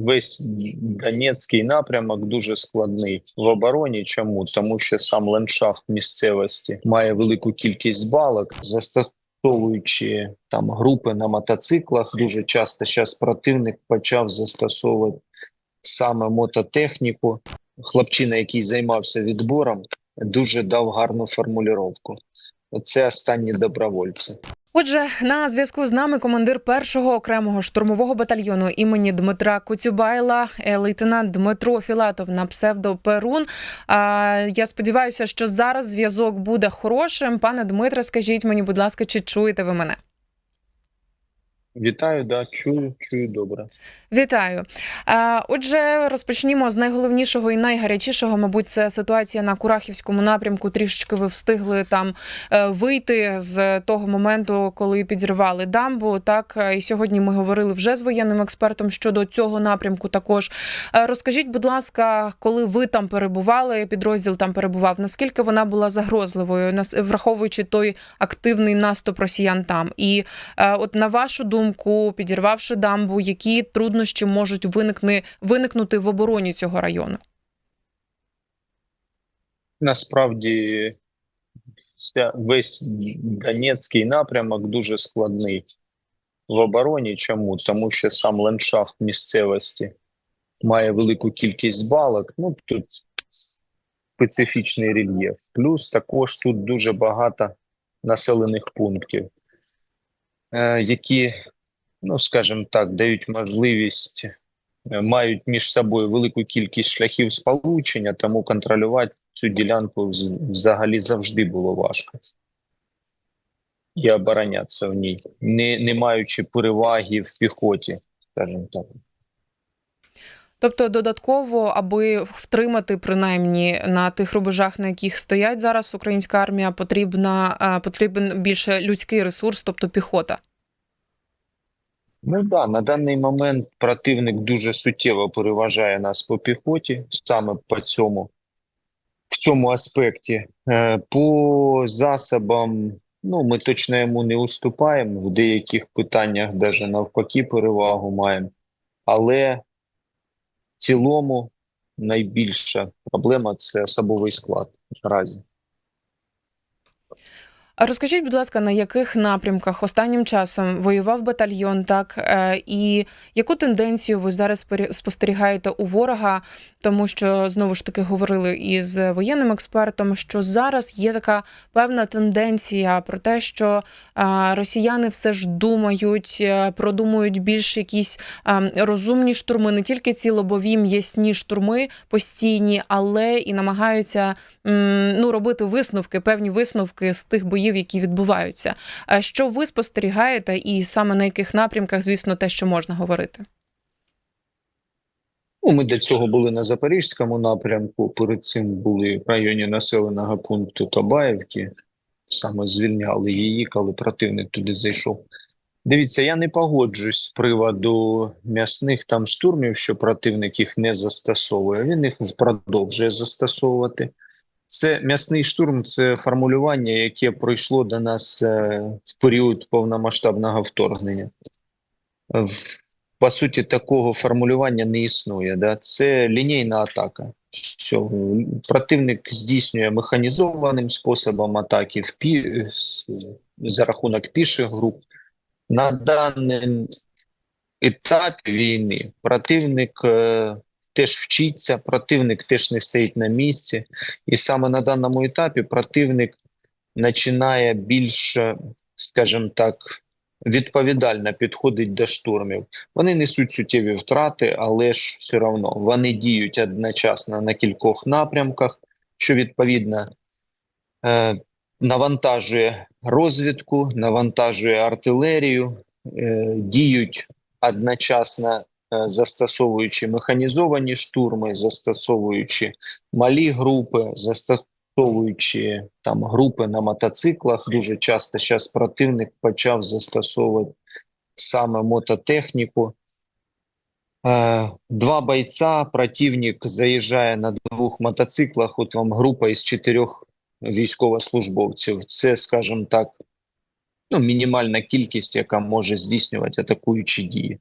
весь Донецький напрямок дуже складний в обороні. Чому? Тому що сам ландшафт місцевості має велику кількість балок, застосовуючи там групи на мотоциклах. Дуже часто зараз противник почав застосовувати саме мототехніку. Хлопчина, який займався відбором, дуже дав гарну формулювання. Це останні добровольці. Отже, на зв'язку з нами командир першого окремого штурмового батальйону імені Дмитра Коцюбайла, е, лейтенант Дмитро Філатов на псевдо Перун. А, Я сподіваюся, що зараз зв'язок буде хорошим. Пане Дмитре, скажіть мені, будь ласка, чи чуєте ви мене? Вітаю, да, чую, чую добре. Вітаю. Отже, розпочнімо з найголовнішого і найгарячішого. Мабуть, це ситуація на Курахівському напрямку. Трішечки ви встигли там е, вийти з того моменту, коли підірвали дамбу. Так і сьогодні ми говорили вже з воєнним експертом щодо цього напрямку. Також Е, розкажіть, будь ласка, коли ви там перебували, підрозділ там перебував, наскільки вона була загрозливою, враховуючи той активний наступ росіян там? І е, от на вашу думку, підірвавши дамбу, які труднощі можуть виникни, виникнути в обороні цього району? Насправді весь Донецький напрямок дуже складний в обороні. Чому? Тому що сам ландшафт місцевості має велику кількість балок. Ну тут специфічний рельєф. Плюс також тут дуже багато населених пунктів, які, ну скажімо так, дають можливість, е, мають між собою велику кількість шляхів сполучення, тому контролювати цю ділянку взагалі завжди було важко. І оборонятися в ній, не, не маючи переваги в піхоті, скажімо так. Тобто, додатково, аби втримати принаймні на тих рубежах, на яких стоять зараз українська армія, потрібна е, потрібен більше людський ресурс, тобто піхота. Ну да, на даний момент противник дуже суттєво переважає нас по піхоті, саме по цьому, в цьому аспекті. Е, По засобам, ну, ми точно йому не уступаємо, в деяких питаннях навіть навпаки перевагу маємо. Але цілому найбільша проблема це особовий склад наразі. Розкажіть, будь ласка, на яких напрямках останнім часом воював батальйон, так е, і яку тенденцію ви зараз спостерігаєте у ворога? Тому що знову ж таки говорили із воєнним експертом, що зараз є така певна тенденція про те, що е, росіяни все ж думають, е, продумують більш якісь розумні штурми, не тільки ці лобові м'ясні штурми постійні, але і намагаються ну, робити висновки, певні висновки з тих боїв, які відбуваються. Що ви спостерігаєте, і саме на яких напрямках, звісно, те, що можна говорити? Ну, ми до цього були на Запорізькому напрямку. Перед цим були в районі населеного пункту Табаївки. Саме звільняли її, коли противник туди зайшов. Дивіться, я не погоджуюсь з приводу м'ясних там штурмів, що противник їх не застосовує. Він їх продовжує застосовувати. Це м'ясний штурм, це формулювання, яке пройшло до нас е, в період повномасштабного вторгнення. По суті, такого формулювання не існує. Да? Це лінійна атака. Що противник здійснює механізованим способом атаки в пі... за рахунок піших груп. На даний етап війни противник е, теж вчиться, противник теж не стоїть на місці. І саме на даному етапі противник починає більш, скажімо так, відповідально підходить до штурмів. Вони несуть суттєві втрати, але ж все одно вони діють одночасно на кількох напрямках, що відповідно е, навантажує розвідку, навантажує артилерію, е, діють одночасно застосовуючи механізовані штурми, застосовуючи малі групи, застосовуючи там групи на мотоциклах. Дуже часто зараз противник почав застосовувати саме мототехніку. Е, Два бойця, противник заїжджає на двох мотоциклах. От вам група із чотирьох військовослужбовців. Це, скажімо так, ну, мінімальна кількість, яка може здійснювати атакуючі дії.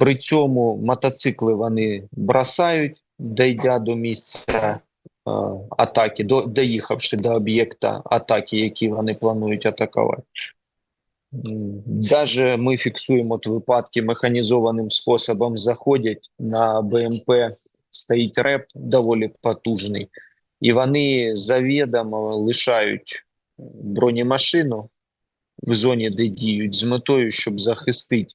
При цьому мотоцикли вони бросають, дійдя до місця е, атаки, до, доїхавши до об'єкта атаки, які вони планують атакувати. Даже ми фіксуємо от випадки механізованим способом заходять на БМП, стоїть реп доволі потужний, і вони завідомо лишають бронемашину в зоні, де діють, з метою, щоб захистити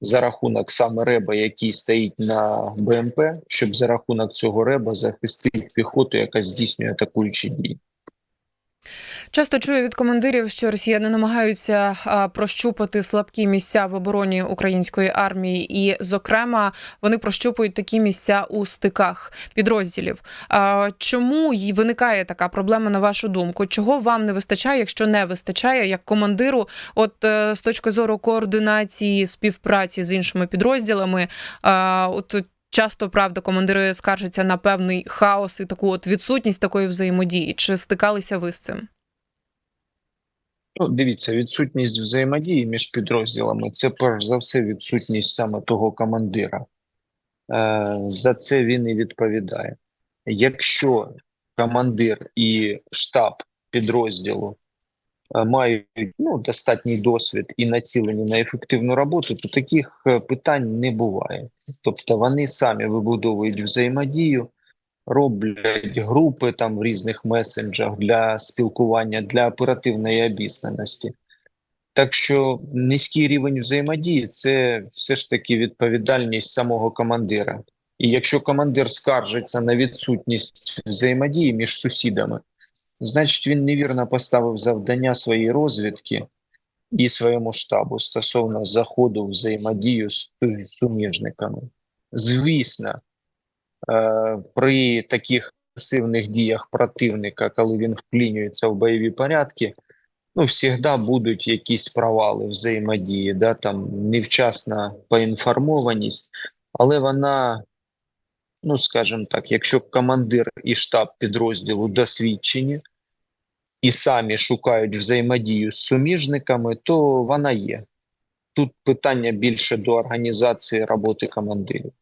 за рахунок саме реба, який стоїть на БМП, щоб за рахунок цього реба захистити піхоту, яка здійснює атакуючі дії. Часто чую від командирів, що росіяни намагаються прощупати слабкі місця в обороні української армії, і, зокрема, вони прощупують такі місця у стиках підрозділів. Чому й виникає така проблема на вашу думку? Чого вам не вистачає, якщо не вистачає як командиру? От е, з точки зору координації співпраці з іншими підрозділами, от. Часто правда командири скаржаться на певний хаос і таку от відсутність такої взаємодії. Чи стикалися ви з цим? Ну, дивіться, відсутність взаємодії між підрозділами це перш за все відсутність саме того командира. Е, за це він і відповідає. Якщо командир і штаб підрозділу е, мають ну, достатній досвід і націлені на ефективну роботу, то таких е, питань не буває. Тобто вони самі вибудовують взаємодію, роблять групи там в різних месенджах для спілкування, для оперативної обізнаності. Так що низький рівень взаємодії це все ж таки відповідальність самого командира. І якщо командир скаржиться на відсутність взаємодії між сусідами, значить він невірно поставив завдання своєї розвідки і своєму штабу стосовно заходу взаємодію з су- суміжниками. Звісно, при таких пасивних діях противника, коли він вклінюється в бойові порядки, ну, завжди будуть якісь провали взаємодії, да, там невчасна поінформованість, але вона, ну скажімо так, якщо командир і штаб підрозділу досвідчені і самі шукають взаємодію з суміжниками, то вона є. Тут питання більше до організації роботи командирів.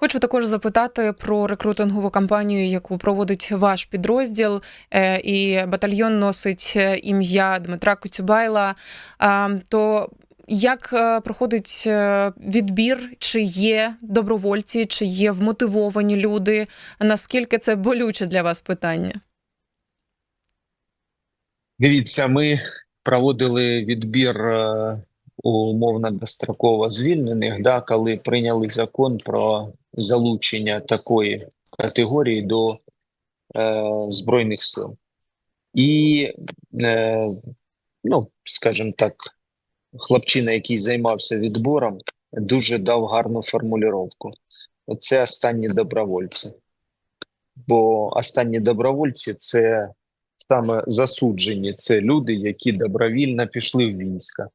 Хочу також запитати про рекрутингову кампанію, яку проводить ваш підрозділ, Е, і батальйон носить е, ім'я Дмитра Коцюбайла. То як е, проходить відбір? Чи є добровольці, чи є вмотивовані люди? Наскільки це болюче для вас питання? Дивіться, ми проводили відбір умовно достроково звільнених, да, коли прийняли закон про залучення такої категорії до е, Збройних сил. І, е, ну, скажімо так, хлопчина, який займався відбором, дуже дав гарну формулювання. Це останні добровольці. Бо останні добровольці це саме засуджені, це люди, які добровільно пішли в війська.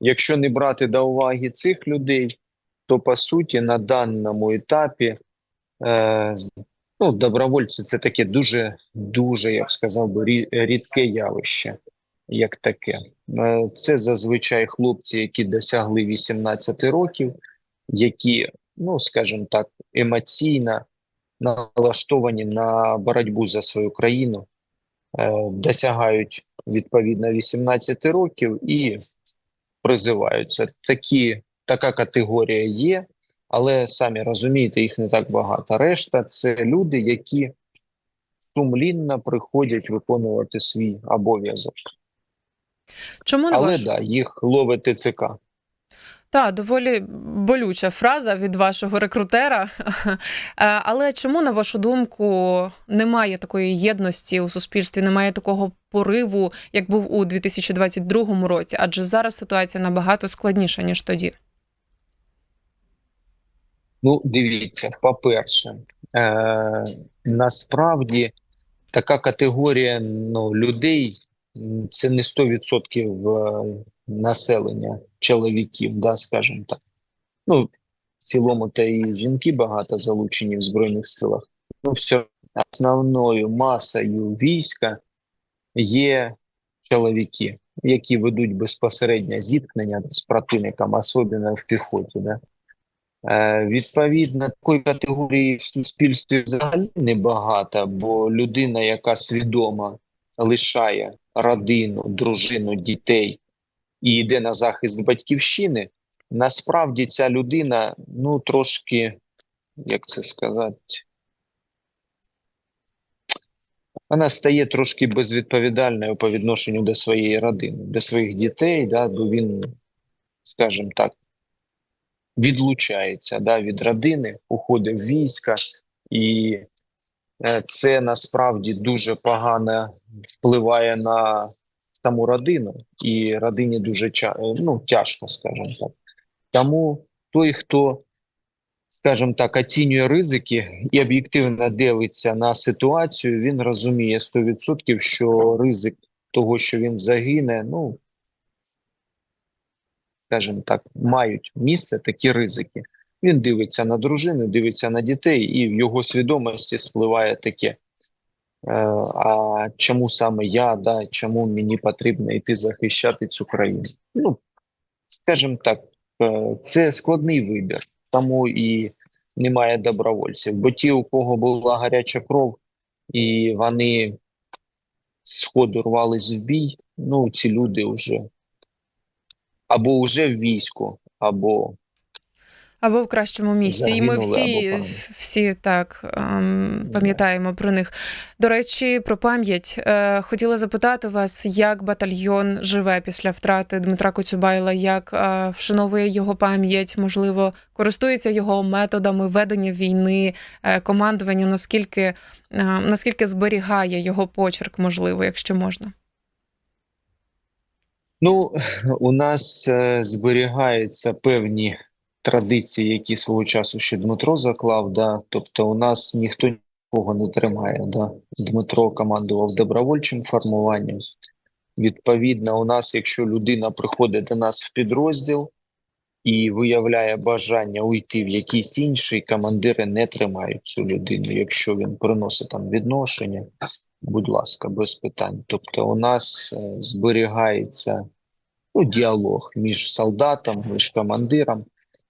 Якщо не брати до уваги цих людей, то по суті на даному етапі е, ну, добровольці це таке дуже, дуже, я б сказав би, рі- рідке явище, як таке. Е, це зазвичай хлопці, які досягли 18 років, які, ну скажімо так, емоційно налаштовані на боротьбу за свою країну, е, досягають відповідно 18 років і призиваються. Такі, така категорія є, але самі розумієте, їх не так багато. Решта це люди, які сумлінно приходять виконувати свій обов'язок. Чому на Але ваш... да, їх ловить ТЦК. Так, доволі болюча фраза від вашого рекрутера. Е, Але чому, на вашу думку, немає такої єдності у суспільстві, немає такого пориву, як був у 2022 році? Адже зараз ситуація набагато складніша, ніж тоді. Ну, дивіться, по-перше, е, насправді така категорія ну, людей це не 100% е, населення чоловіків, да, скажімо так. Ну, в цілому та і жінки багато залучені в Збройних силах. Ну, все, основною масою війська є чоловіки. які ведуть безпосередньо зіткнення з противником, особливо в піхоті. Да? Е, Відповідно, такої категорії в суспільстві взагалі небагато, бо людина, яка свідомо лишає родину, дружину, дітей і йде на захист батьківщини, насправді ця людина, ну, трошки, як це сказати, вона стає трошки безвідповідальною по відношенню до своєї родини, до своїх дітей, да, бо він, скажімо так, відлучається да, від родини, уходить в війська, і е, це насправді дуже погано впливає на саму родину, і родині дуже е, ну, тяжко, скажімо так. Тому той, хто, скажімо так, оцінює ризики і об'єктивно дивиться на ситуацію, він розуміє 100%, що ризик того, що він загине, ну, скажімо так, мають місце такі ризики. Він дивиться на дружину, дивиться на дітей, і в його свідомості спливає таке. Е, а чому саме я, да, чому мені потрібно йти захищати цю країну? Ну, скажімо так, е, це складний вибір, тому і немає добровольців. Бо ті, у кого була гаряча кров, і вони сходу рвались в бій, ну, ці люди вже або вже в війську, або Або в кращому місці. І ми всі, всі так ем, пам'ятаємо про них. До речі, про пам'ять. Е, хотіла запитати вас, як батальйон живе після втрати Дмитра Коцюбайла, як е, вшановує його пам'ять, можливо, користується його методами ведення війни, е, командування, наскільки, е, наскільки зберігає його почерк, можливо, якщо можна. Ну, у нас е, зберігаються певні традиції, які свого часу ще Дмитро заклав. Да? Тобто, у нас ніхто нікого не тримає. Да? Дмитро командував добровольчим формуванням. Відповідно, у нас, якщо людина приходить до нас в підрозділ і виявляє бажання уйти в якийсь інший, командири не тримають цю людину. Якщо він приносить там відношення, будь ласка, без питань. Тобто, у нас е, зберігається ну, діалог між солдатом, між командиром.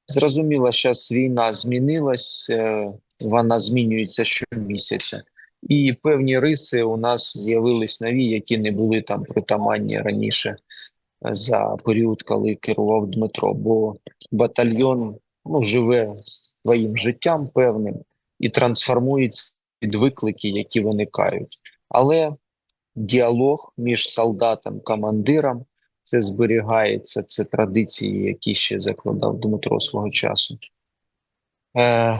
Зрозуміло, зараз війна змінилась, е, вона змінюється щомісяця. І певні риси у нас з'явились нові, які не були там притаманні раніше е, за період, коли керував Дмитро. Бо батальйон ну, живе своїм життям певним і трансформується під виклики, які виникають. Але діалог між солдатом командиром це зберігається, це традиції, які ще закладав Дмитро свого часу. Е,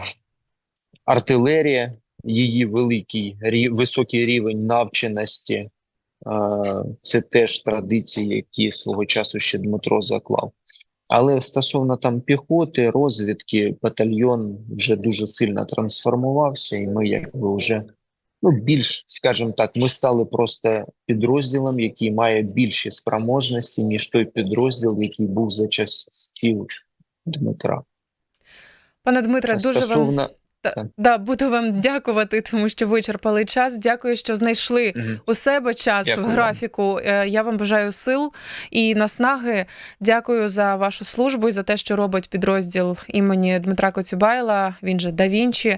артилерія, її великий високий рівень навченості, е, це теж традиції, які свого часу ще Дмитро заклав. Але стосовно там піхоти, розвідки, батальйон вже дуже сильно трансформувався, і ми якби вже ну, більш, скажімо так, ми стали просто підрозділом, який має більші спроможності, ніж той підрозділ, який був за часів Дмитра. Пане Дмитре, дуже вам. Та, да, буду вам дякувати, тому що вичерпали час. Дякую, що знайшли Мгм. у себе час Дякую в графіку. Е, Я вам бажаю сил і наснаги. Дякую за вашу службу і за те, що робить підрозділ імені Дмитра Коцюбайла. Він же да Вінчі.